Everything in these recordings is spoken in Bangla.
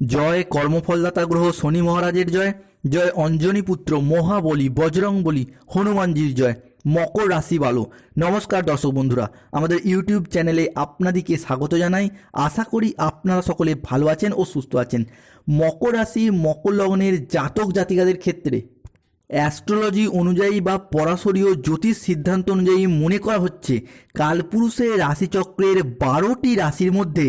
জয় কর্মফলদাতা গ্রহ শনি মহারাজের জয় জয় অঞ্জনী পুত্র মহাবলী বজরং বলি হনুমানজির জয়, মকর রাশি বালো নমস্কার দর্শক বন্ধুরা, আমাদের ইউটিউব চ্যানেলে আপনাদেরকে স্বাগত জানাই। আশা করি আপনারা সকলে ভালো আছেন ও সুস্থ আছেন। মকর রাশি, মকর লগ্নের জাতক জাতিকাদের ক্ষেত্রে অ্যাস্ট্রোলজি অনুযায়ী বা পরাশরীয় জ্যোতিষ সিদ্ধান্ত অনুযায়ী মনে করা হচ্ছে, কালপুরুষের রাশিচক্রের বারোটি রাশির মধ্যে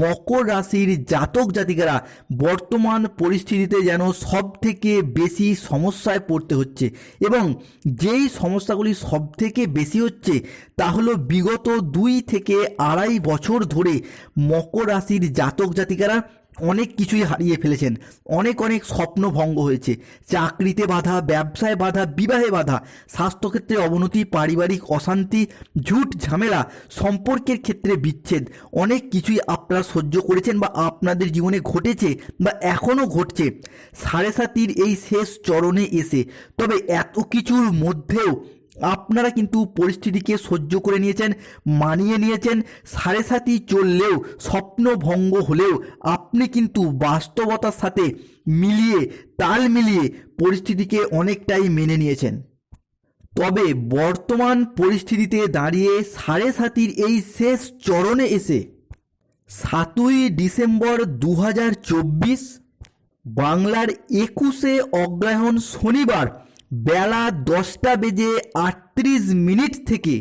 মকর রাশির জাতক জাতিকারা বর্তমান পরিস্থিতিতে যেন সব থেকে বেশি সমস্যায় পড়তে হচ্ছে এবং যেই সমস্যাগুলি সব থেকে বেশি হচ্ছে তা হলো বিগত দুই থেকে আড়াই বছর ধরে মকর রাশির জাতক জাতিকারা অনেক কিছুই হারিয়ে ফেলেছেন। অনেক অনেক স্বপ্ন ভঙ্গ হয়েছে। চাকরিতে বাধা, ব্যবসায় বাধা, বিবাহে বাধা, স্বাস্থ্যক্ষেত্রে অবনতি, পারিবারিক অশান্তি, ঝুট ঝামেলা, সম্পর্কের ক্ষেত্রে বিচ্ছেদ। অনেক কিছুই আপনারা সহ্য করেছেন বা আপনাদের জীবনে ঘটেছে বা এখনও ঘটছে। সাড়ে সাতির এই শেষ চরণে এসে। তবে এত কিছুর মধ্যেও আপনারা কিন্তু পরিস্থিতিকে সহ্য করে নিয়েছেন, মানিয়ে নিয়েছেন, সাড়ে সাতি চললেও স্বপ্নভঙ্গ হলেও আপনি কিন্তু বাস্তবতার সাথে মিলিয়ে, তাল মিলিয়ে পরিস্থিতিকে অনেকটাই মেনে নিয়েছেন। তবে বর্তমান পরিস্থিতিতে দাঁড়িয়ে সাড়ে সাতির এই শেষ চরণে এসে সাতই ডিসেম্বর দু হাজার চব্বিশ, বাংলার একুশে অগ্রহায়ণ শনিবার বেলা দশটা বেজে আটত্রিশ মিনিট থেকে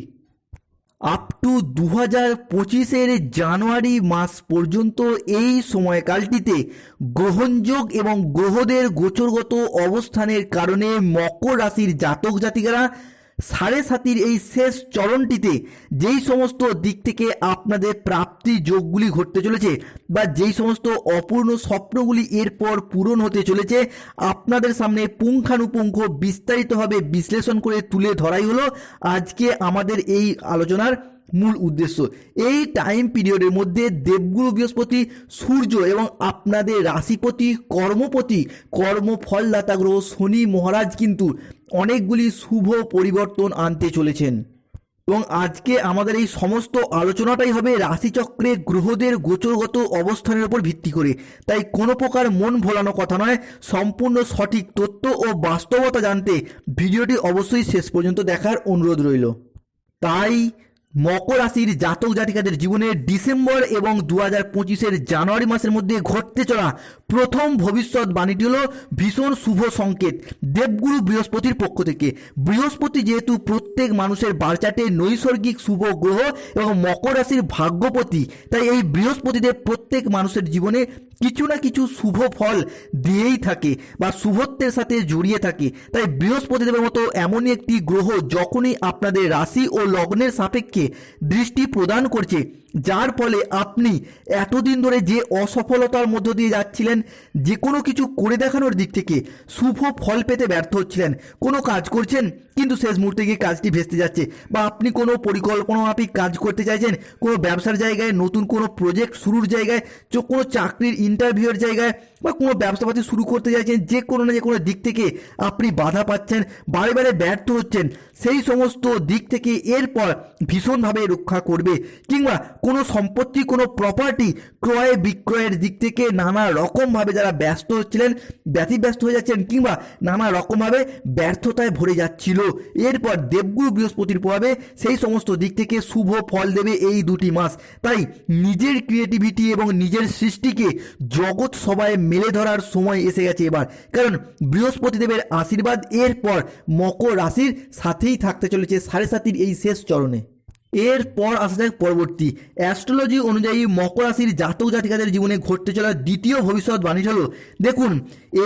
আপ টু দু হাজার পঁচিশের জানুয়ারি মাস পর্যন্ত এই সময়কালটিতে গ্রহণযোগ এবং গ্রহদের গোচরগত অবস্থানের কারণে মকর রাশির জাতক জাতিকারা সাড়ে সাতির এই শেষ চরণটিতে যেই সমস্ত দিক থেকে আপনাদের প্রাপ্তি যোগগুলি ঘটতে চলেছে বা যেই সমস্ত অপূর্ণ স্বপ্নগুলি এরপর পূরণ হতে চলেছে, আপনাদের সামনে পুঙ্খানুপুঙ্খ বিস্তারিতভাবে বিশ্লেষণ করে তুলে ধরাই হলো আজকে আমাদের এই আলোচনার মূল উদ্দেশ্য। এই টাইম পিরিয়ডের মধ্যে দেবগুরু বৃহস্পতি, সূর্য এবং আপনাদের রাশিপতি, কর্মপতি, কর্মফলদাতা গ্রহ, শনি মহারাজ কিন্তু অনেকগুলি শুভ পরিবর্তন আনতে চলেছেন। এবং আজকে আমাদের এই সমস্ত আলোচনাটাই হবে রাশিচক্রে গ্রহদের গোচরগত অবস্থানের উপর ভিত্তি করে। তাই কোনো প্রকার মন ভোলানো কথা নয়, সম্পূর্ণ সঠিক তথ্য ও বাস্তবতা জানতে ভিডিওটি অবশ্যই শেষ পর্যন্ত দেখার অনুরোধ রইল। তাই মকর রাশির জাতক জাতিকাদের জীবনে ডিসেম্বর এবং দু হাজার পঁচিশের জানুয়ারি মাসের মধ্যে ঘটতে চলা প্রথম ভবিষ্যৎ বাণীটি হলো ভীষণ শুভ সংকেত। দেবগুরু বৃহস্পতির পক্ষ থেকে। বৃহস্পতি যেহেতু প্রত্যেক মানুষের বারচাটে নৈসর্গিক শুভ গ্রহ এবং মকর রাশির ভাগ্যপতি, তাই এই বৃহস্পতিদের প্রত্যেক মানুষের জীবনে কিছু না কিছু শুভ ফল দিয়েই থাকে বা শুভত্বের সাথে জড়িয়ে থাকে। তাই বৃহস্পতিদেবের মতো এমনই একটি গ্রহ যখনই আপনাদের রাশি ও লগ্নের সাপেক্ষে দৃষ্টি প্রদান করছে। যার ফলে আপনি এতদিন ধরে যে অসফলতার মধ্য দিয়ে যাচ্ছিলেন, যে কোনো কিছু করে দেখানোর দিক থেকে শুভ ফল পেতে ব্যর্থ হচ্ছিলেন। কোনো কাজ করছেন, কিন্তু শেষ মুহূর্তে গিয়ে কাজটি ভেস্তে যাচ্ছে বা আপনি কোনো পরিকল্পনা মাফিক কাজ করতে চাইছেন, কোনো ব্যবসার জায়গায়, নতুন কোনো প্রজেক্ট শুরুর জায়গায় কোনো চাকরির ইন্টারভিউয়ের জায়গায় বা কোনো ব্যবসাপাতি শুরু করতে চাইছেন, যে কোনো না যে কোনো দিক থেকে আপনি বাধা পাচ্ছেন, বারে বারে ব্যর্থ হচ্ছেন, সেই সমস্ত দিক থেকে এরপর ভীষণভাবে রক্ষা করবে কিংবা কোনো সম্পত্তি, কোনো প্রপার্টি ক্রয় বিক্রয়ের দিক থেকে নানা রকমভাবে যারা ব্যস্ত হচ্ছিলেন, ব্যতিব্যস্ত হয়ে যাচ্ছেন কিংবা নানা রকমভাবে ব্যর্থতায় ভরে যাচ্ছিল, এরপর দেবগুরু বৃহস্পতির প্রভাবে সেই সমস্ত দিক থেকে শুভ ফল দেবে এই দুটি মাস। তাই নিজের ক্রিয়েটিভিটি এবং নিজের সৃষ্টিকে জগৎ সবাই মেলে ধরার সময় এসে গেছে এবার। কারণ বৃহস্পতি দেবের আশীর্বাদ, এরপর মকর রাশির সাথেই থাকতে চলেছে সাড়ে সাতির এই শেষ চরণে। এরপর আসা যাক পরবর্তী। অ্যাস্ট্রোলজি অনুযায়ী মকর রাশির জাতক জাতিকাদের জীবনে ঘটতে চলা দ্বিতীয় ভবিষ্যৎবাণী হলো, দেখুন,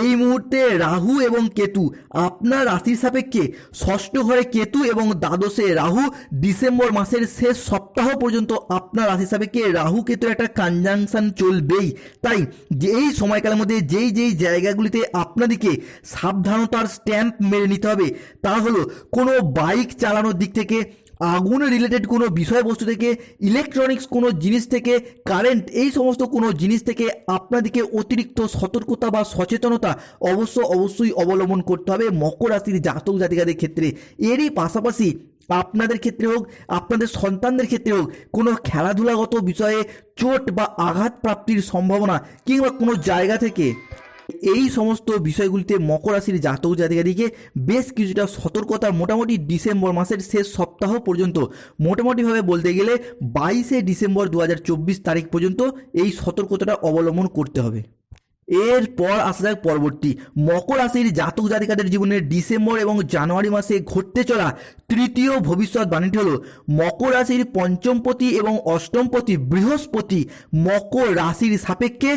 এই মুহূর্তে রাহু এবং কেতু, আপনার রাশির সাপেক্ষে ষষ্ঠ ঘরে কেতু এবং দ্বাদশে রাহু, ডিসেম্বর মাসের শেষ সপ্তাহ পর্যন্ত আপনার রাশির সাপেক্ষে রাহু, কেতুর একটা কনজাংশন চলবেই। তাই যে এই সময়কালের মধ্যে যেই যেই জায়গাগুলিতে আপনাদেরকে সাবধানতার স্ট্যাম্প মেরে নিতে হবে, তা হলো কোনো বাইক চালানোর দিক থেকে আগুন রিলেটেড কোনো বিষয়বস্তু থেকে ইলেকট্রনিক্স কোনো জিনিস থেকে কারেন্ট এই সমস্ত কোনো জিনিস থেকে আপনাদেরকে অতিরিক্ত সতর্কতা বা সচেতনতা অবশ্য অবশ্যই অবলম্বন করতে হবে মকর রাশির জাতক জাতিকাদের ক্ষেত্রে। এরই পাশাপাশি আপনাদের ক্ষেত্রে হোক, আপনাদের সন্তানদের ক্ষেত্রে হোক, কোনো খেলাধুলাগত বিষয়ে চোট বা আঘাত প্রাপ্তির সম্ভাবনা কিংবা কোনো জায়গা থেকে এই সমস্ত বিষয়গুলিতে মকর রাশির জাতক জাতিকাদিকে বেশ কিছুটা সতর্কতা মোটামুটি ডিসেম্বর মাসের শেষ সপ্তাহ পর্যন্ত। মোটামুটিভাবে বলতে গেলে বাইশে ডিসেম্বর দু হাজার চব্বিশ তারিখ পর্যন্ত এই সতর্কতাটা অবলম্বন করতে হবে। এরপর আসা যাক পরবর্তী। মকর রাশির জাতক জাতিকাদের জীবনে ডিসেম্বর এবং জানুয়ারি মাসে ঘটতে চলা তৃতীয় ভবিষ্যৎ বাণীটি হল, মকর রাশির পঞ্চমপতি এবং অষ্টমপতি বৃহস্পতি মকর রাশির সাপেক্ষে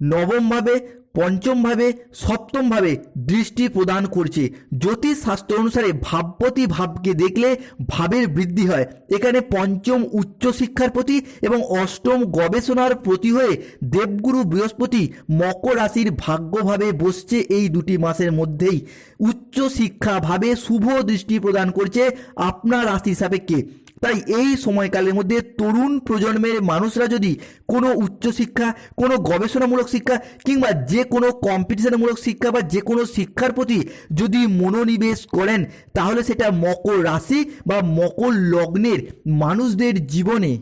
নবমভাবে, পঞ্চমভাবে, সপ্তমভাবে দৃষ্টি প্রদান করছে। জ্যোতিষ শাস্ত্র অনুসারে ভাবপতি ভাবকে দেখলে ভাবের বৃদ্ধি হয়। এখানে পঞ্চম উচ্চশিক্ষার প্রতি এবং অষ্টম গবেষণার প্রতি হয়ে দেবগুরু বৃহস্পতি মকর রাশির ভাগ্যভাবে বসছে এই দুটি মাসের মধ্যেই। উচ্চশিক্ষা ভাবে শুভ দৃষ্টি প্রদান করছে আপনার রাশি সাপেক্ষে। তাই এই সময়কালের মধ্যে তরুণ প্রজন্মের মানুষরা যদি কোনো উচ্চশিক্ষা কোনো গবেষণামূলক শিক্ষা কিংবা যে কোনো কম্পিটিশনমূলক শিক্ষা বা যে কোনো শিক্ষার প্রতি যদি মনোনিবেশ করেন, তাহলে সেটা মকর রাশি বা মকর লগ্নের মানুষদের জীবনে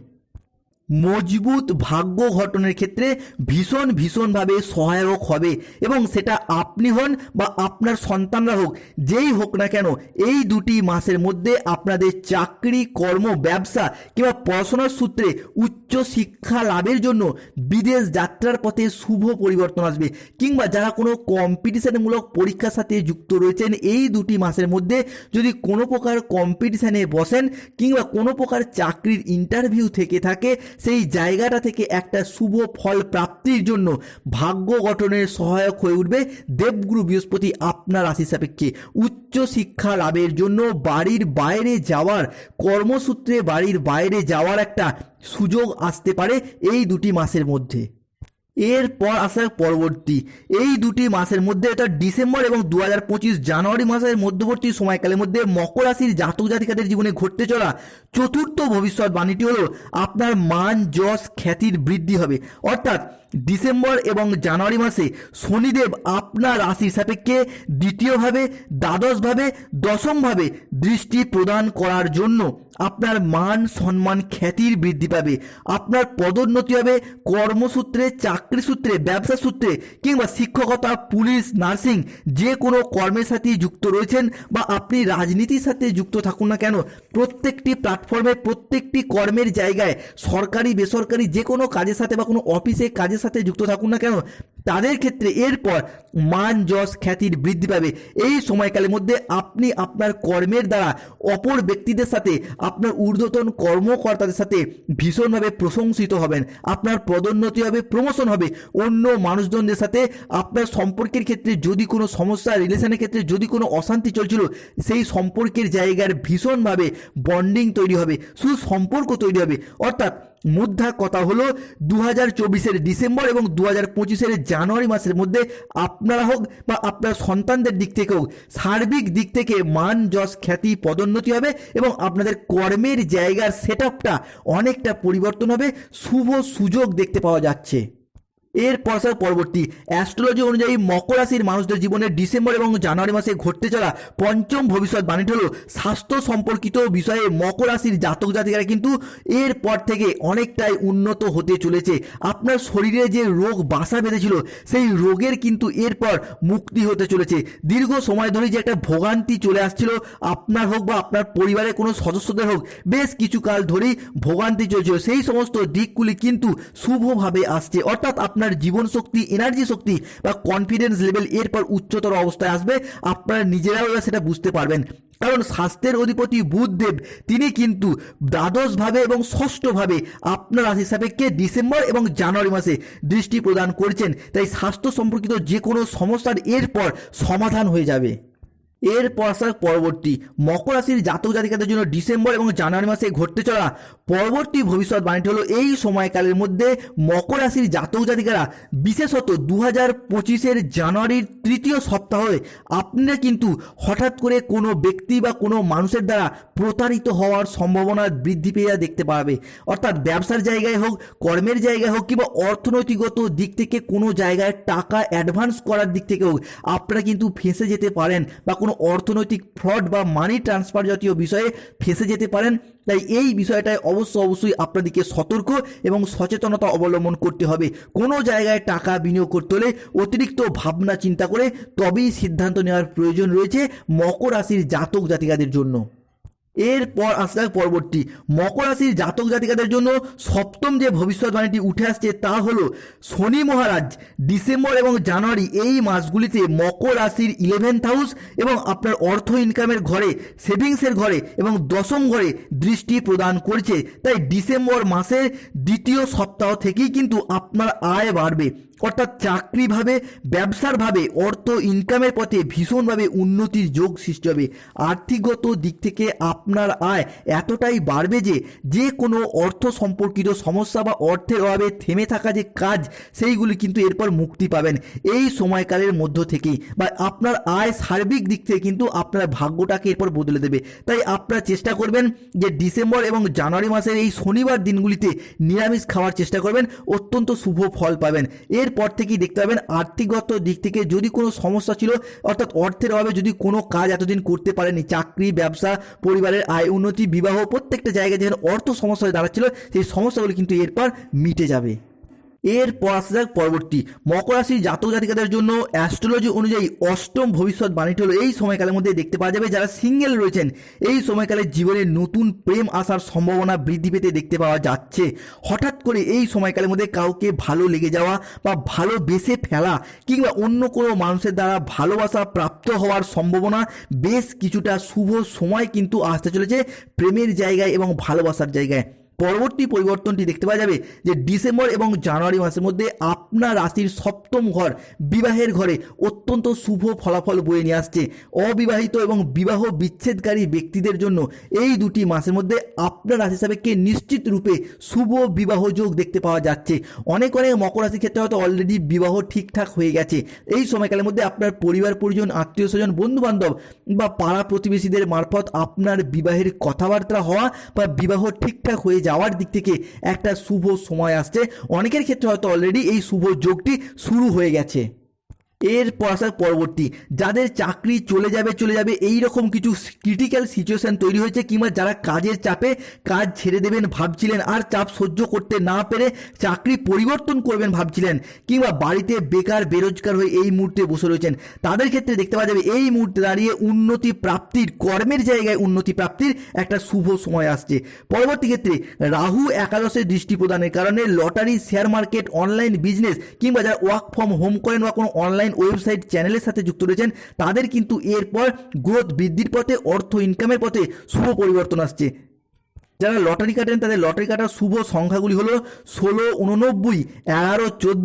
মজবুত ভাগ্য ঘটনের ক্ষেত্রে ভীষণ ভীষণভাবে সহায়ক হবে এবং সেটা আপনি হন বা আপনার সন্তানরা হোক, যেই হোক না কেন, এই দুটি মাসের মধ্যে আপনাদের চাকরি, কর্ম, ব্যবসা কিংবা পড়াশোনার সূত্রে উচ্চ শিক্ষা লাভের জন্য বিদেশ যাত্রার পথে শুভ পরিবর্তন আসবে। কিংবা যারা কোনো কম্পিটিশনমূলক পরীক্ষার সাথে যুক্ত রয়েছেন, এই দুটি মাসের মধ্যে যদি কোনো প্রকার কম্পিটিশানে বসেন কিংবা কোনো প্রকার চাকরির ইন্টারভিউ থেকে থাকে সেই জায়গাটা থেকে একটা শুভ ফল প্রাপ্তির জন্য ভাগ্য গঠনের সহায়ক হয়ে উঠবে দেবগুরু বৃহস্পতি আপনার রাশি সাপেক্ষে উচ্চ শিক্ষা লাভের জন্য বাড়ির বাইরে যাওয়ার কর্মসূত্রে বাড়ির বাইরে যাওয়ার একটা সুযোগ আসতে পারে এই দুটি মাসের মধ্যে। এরপর আসে পরবর্তী। এই দুটি মাসের মধ্যে এটা ডিসেম্বর এবং দু হাজার পঁচিশ জানুয়ারি মাসের মধ্যবর্তী সময়কালের মধ্যে মকর রাশির জাতক জাতিকাদের জীবনে ঘটতে চলা চতুর্থ ভবিষ্যৎ বাণীটি হলো, আপনার মান, যশ, খ্যাতির বৃদ্ধি হবে। অর্থাৎ ডিসেম্বর এবং জানুয়ারি মাসে শনিদেব আপনার রাশির সাপেক্ষে দ্বিতীয়ভাবে, দ্বাদশভাবে, দশমভাবে দৃষ্টি প্রদান করার জন্য আপনার মান, সম্মান, খ্যাতির বৃদ্ধি পাবে। আপনার পদোন্নতি হবে কর্মসূত্রে চাকরি সূত্রে ব্যবসা সূত্রে কিংবা শিক্ষকতা, পুলিশ, নার্সিং যে কোনো কর্মের সাথে যুক্ত রয়েছেন বা আপনি রাজনীতির সাথে যুক্ত থাকুন না কেন। প্রত্যেকটি প্ল্যাটফর্মে প্রত্যেকটি কর্মের জায়গায় সরকারি, বেসরকারি যে কোনো কাজের সাথে বা কোনো অফিসে কাজের সাথে যুক্ত থাকুন না কেন? তাদের ক্ষেত্রে এরপর মান, যশ, খ্যাতির বৃদ্ধি পাবে। এই সময়কালের মধ্যে আপনি আপনার কর্মের দ্বারা অপর ব্যক্তিদের সাথে, আপনার ঊর্ধ্বতন কর্মকর্তাদের সাথে ভীষণভাবে প্রশংসিত হবেন। আপনার পদোন্নতি হবে, প্রমোশন হবে। অন্য মানুষজনদের সাথে আপনার সম্পর্কের ক্ষেত্রে যদি কোনো সমস্যা, রিলেশনের ক্ষেত্রে যদি কোনো অশান্তি চলছিল, সেই সম্পর্কের জায়গার ভীষণভাবে বন্ডিং তৈরি হবে, শুধু সম্পর্ক তৈরি হবে। অর্থাৎ মুদ্রা কথা হলো দু হাজার চব্বিশের ডিসেম্বর এবং দু হাজার পঁচিশের জানুয়ারি মাসের মধ্যে আপনারা হোক বা আপনার সন্তানদের দিক থেকে হোক, সার্বিক দিক থেকে মান, যশ, খ্যাতি, পদোন্নতি হবে এবং আপনাদের কর্মের জায়গার সেট অনেকটা পরিবর্তন হবে। শুভ সুযোগ দেখতে পাওয়া যাচ্ছে। এর পর পরবর্তী। অ্যাস্ট্রোলজি অনুযায়ী মকর রাশির মানুষদের জীবনে ডিসেম্বর এবং জানুয়ারি মাসে ঘটতে চলা পঞ্চম ভবিষ্যৎ বাণীটি হল স্বাস্থ্য সম্পর্কিত বিষয়ে মকর রাশির জাতক জাতিকারা কিন্তু এর পর থেকে অনেকটাই উন্নত হতে চলেছে। আপনার শরীরে যে রোগ বাসা বেঁধেছিল, সেই রোগের কিন্তু এরপর মুক্তি হতে চলেছে। দীর্ঘ সময় ধরে যে একটা ভোগান্তি চলে আসছিল, আপনার হোক বা আপনার পরিবারের কোনো সদস্যদের হোক, বেশ কিছু কাল ধরেই ভোগান্তি চলছিল। সেই সমস্ত দিকগুলি কিন্তু শুভভাবে আসছে। অর্থাৎ আপনার জীবন শক্তি এনার্জি শক্তি বা কনফিডেন্স লেভেল এরপর উচ্চতর অবস্থায় আসবে, আপনারা নিজেরাও সেটা বুঝতে পারবেন। কারণ স্বাস্থ্যের অধিপতি বুধদেব, তিনি কিন্তু দ্বাদশভাবে এবং ষষ্ঠভাবে আপনার রাশি সাপেক্ষে ডিসেম্বর এবং জানুয়ারি মাসে দৃষ্টি প্রদান করছেন। তাই স্বাস্থ্য সম্পর্কিত যে কোনো সমস্যার এরপর সমাধান হয়ে যাবে। এরপর আসার পরবর্তী মকর রাশির জাতক জাতিকাদের জন্য ডিসেম্বর এবং জানুয়ারি মাসে ঘটতে চলা পরবর্তী ভবিষ্যৎবাণীটি হলো এই সময়কালের মধ্যে মকর রাশির জাতক জাতিকারা, বিশেষত দু হাজার পঁচিশের জানুয়ারির তৃতীয় সপ্তাহে আপনারা কিন্তু হঠাৎ করে কোনো ব্যক্তি বা কোনো মানুষের দ্বারা প্রতারিত হওয়ার সম্ভাবনা বৃদ্ধি পেয়ে দেখতে পাবে। অর্থাৎ ব্যবসার জায়গায় হোক, কর্মের জায়গায় হোক কিংবা অর্থনৈতিকগত দিক থেকে কোনো জায়গায় টাকা অ্যাডভান্স করার দিক থেকে হোক, আপনারা কিন্তু ফেঁসে যেতে পারেন বা কোনো অর্থনৈতিক ফ্রড বা মানি ট্রান্সফার জাতীয় বিষয়ে ফেসে যেতে পারেন। তাই এই বিষয়টায় অবশ্য অবশ্যই আপনাদেরকে সতর্ক এবং সচেতনতা অবলম্বন করতে হবে। কোনো জায়গায় টাকা বিনিয়োগ করতে হলে অতিরিক্ত ভাবনা চিন্তা করে তবেই সিদ্ধান্ত নেওয়ার প্রয়োজন রয়েছে মকর রাশির জাতক জাতিকাদের জন্য। এরপর আসতে পরবর্তী। মকর রাশির জাতক জাতিকাদের জন্য সপ্তম যে ভবিষ্যৎবাণীটি উঠে আসছে তা হলো শনি মহারাজ, ডিসেম্বর এবং জানুয়ারি এই মাসগুলিতে মকর রাশির ইলেভেন্থ হাউস এবং আপনার অর্থ ইনকামের ঘরে সেভিংসের ঘরে এবং দশম ঘরে দৃষ্টি প্রদান করছে। তাই ডিসেম্বর মাসের দ্বিতীয় সপ্তাহ থেকেই কিন্তু আপনার আয় বাড়বে। অর্থাৎ চাকরিভাবে, ব্যবসারভাবে, অর্থ ইনকামের পথে ভীষণভাবে উন্নতির যোগ সৃষ্টি হবে। আর্থিকগত দিক থেকে আপনার আয় এতটাই বাড়বে যে যে কোনো অর্থ সম্পর্কিত সমস্যা বা অর্থের অভাবে থেমে থাকা যে কাজ, সেইগুলি কিন্তু এরপর মুক্তি পাবেন। এই সময়কালের মধ্য থেকেই বা আপনার আয় সার্বিক দিক থেকে কিন্তু আপনার ভাগ্যটাকে এরপর বদলে দেবে। তাই আপনারা চেষ্টা করবেন যে ডিসেম্বর এবং জানুয়ারি মাসের এই শনিবার দিনগুলিতে নিরামিষ খাওয়ার চেষ্টা করবেন। অত্যন্ত শুভ ফল পাবেন। এরপর থেকেই দেখতে পাবেন আর্থিকগত দিক থেকে যদি কোনো সমস্যা ছিল, অর্থাৎ অর্থের অভাবে যদি কোনো কাজ এতদিন করতে পারেনি চাকরি, ব্যবসা, পরিবারের আয় উন্নতি, বিবাহ, প্রত্যেকটা জায়গায় যেখানে অর্থ সমস্যা হয়ে দাঁড়াচ্ছিল, সেই সমস্যাগুলি কিন্তু এরপর মিটে যাবে। এরপর আসা যাক পরবর্তী। মকর রাশির জাতক জাতিকাদের জন্য অ্যাস্ট্রোলজি অনুযায়ী অষ্টম ভবিষ্যৎ বাণীটি হলো এই সময়কালের মধ্যে দেখতে পাওয়া যাবে যারা সিঙ্গেল রয়েছেন। এই সময়কালে জীবনে নতুন প্রেম আসার সম্ভাবনা বৃদ্ধি পেতে দেখতে পাওয়া যাচ্ছে। হঠাৎ করে এই সময়কালের মধ্যে কাউকে ভালো লেগে যাওয়া বা ভালোবেসে ফেলা কিংবা অন্য কোনো মানুষের দ্বারা ভালোবাসা প্রাপ্ত হওয়ার সম্ভাবনা বেশ কিছুটা শুভ সময় কিন্তু আসতে চলেছে প্রেমের জায়গায় এবং ভালোবাসার জায়গায়। পরবর্তী পরিবর্তনটি দেখতে পাওয়া যাবে যে ডিসেম্বর এবং জানুয়ারি মাসের মধ্যে আপনার রাশির সপ্তম ঘর বিবাহের ঘরে অত্যন্ত শুভ ফলাফল বয়ে নিয়ে আসছে। অবিবাহিত এবং বিবাহ বিচ্ছেদকারী ব্যক্তিদের জন্য এই দুটি মাসের মধ্যে আপনার রাশি সাপেক্ষে নিশ্চিত রূপে শুভ বিবাহ যোগ দেখতে পাওয়া যাচ্ছে। অনেক অনেক মকর রাশির ক্ষেত্রে হয়তো অলরেডি বিবাহ ঠিকঠাক হয়ে গেছে। এই সময়কালের মধ্যে আপনার পরিবার, পরিজন, আত্মীয় স্বজন বন্ধু বান্ধব বা পাড়া প্রতিবেশীদের মারফত আপনার বিবাহের কথাবার্তা হওয়া বা বিবাহ ঠিকঠাক হয়ে যাওয়ার দিক থেকে একটা শুভ সময় আসছে। অনেকের ক্ষেত্রে হয়তো অলরেডি এই শুভ যোগটি শুরু হয়ে গেছে। এরপর আসার পরবর্তী। যাদের চাকরি চলে যাবে চলে যাবে এই রকম কিছু ক্রিটিক্যাল সিচুয়েশন তৈরি হয়েছে কিংবা যারা কাজের চাপে কাজ ছেড়ে দেবেন ভাবছিলেন আর চাপ সহ্য করতে না পেরে চাকরি পরিবর্তন করবেন ভাবছিলেন কিংবা বাড়িতে বেকার, বেরোজগার হয়ে এই মুহূর্তে বসে রয়েছেন। তাদের ক্ষেত্রে দেখতে পাওয়া যাবে এই মুহূর্তে দাঁড়িয়ে উন্নতি প্রাপ্তির, কর্মের জায়গায় উন্নতি প্রাপ্তির একটা শুভ সময় আসছে। পরবর্তী ক্ষেত্রে রাহু একাদশের দৃষ্টি প্রদানের কারণে lottery share market online business কিংবা যারা ওয়ার্ক ফ্রম হোম করেন বা কোনো অনলাইন ওয়েবসাইট চ্যানেলের সাথে যুক্ত রয়েছেন, তাদের কিন্তু এরপর গ্রোথ বৃদ্ধির পথে, অর্থ ইনকামের পথে শুভ পরিবর্তন আসছে। যারা লটারি কাটেন, তাদের লটারি কাটার শুভ সংখ্যাগুলি হলো ষোলো, উননব্বই, এগারো, চোদ্দ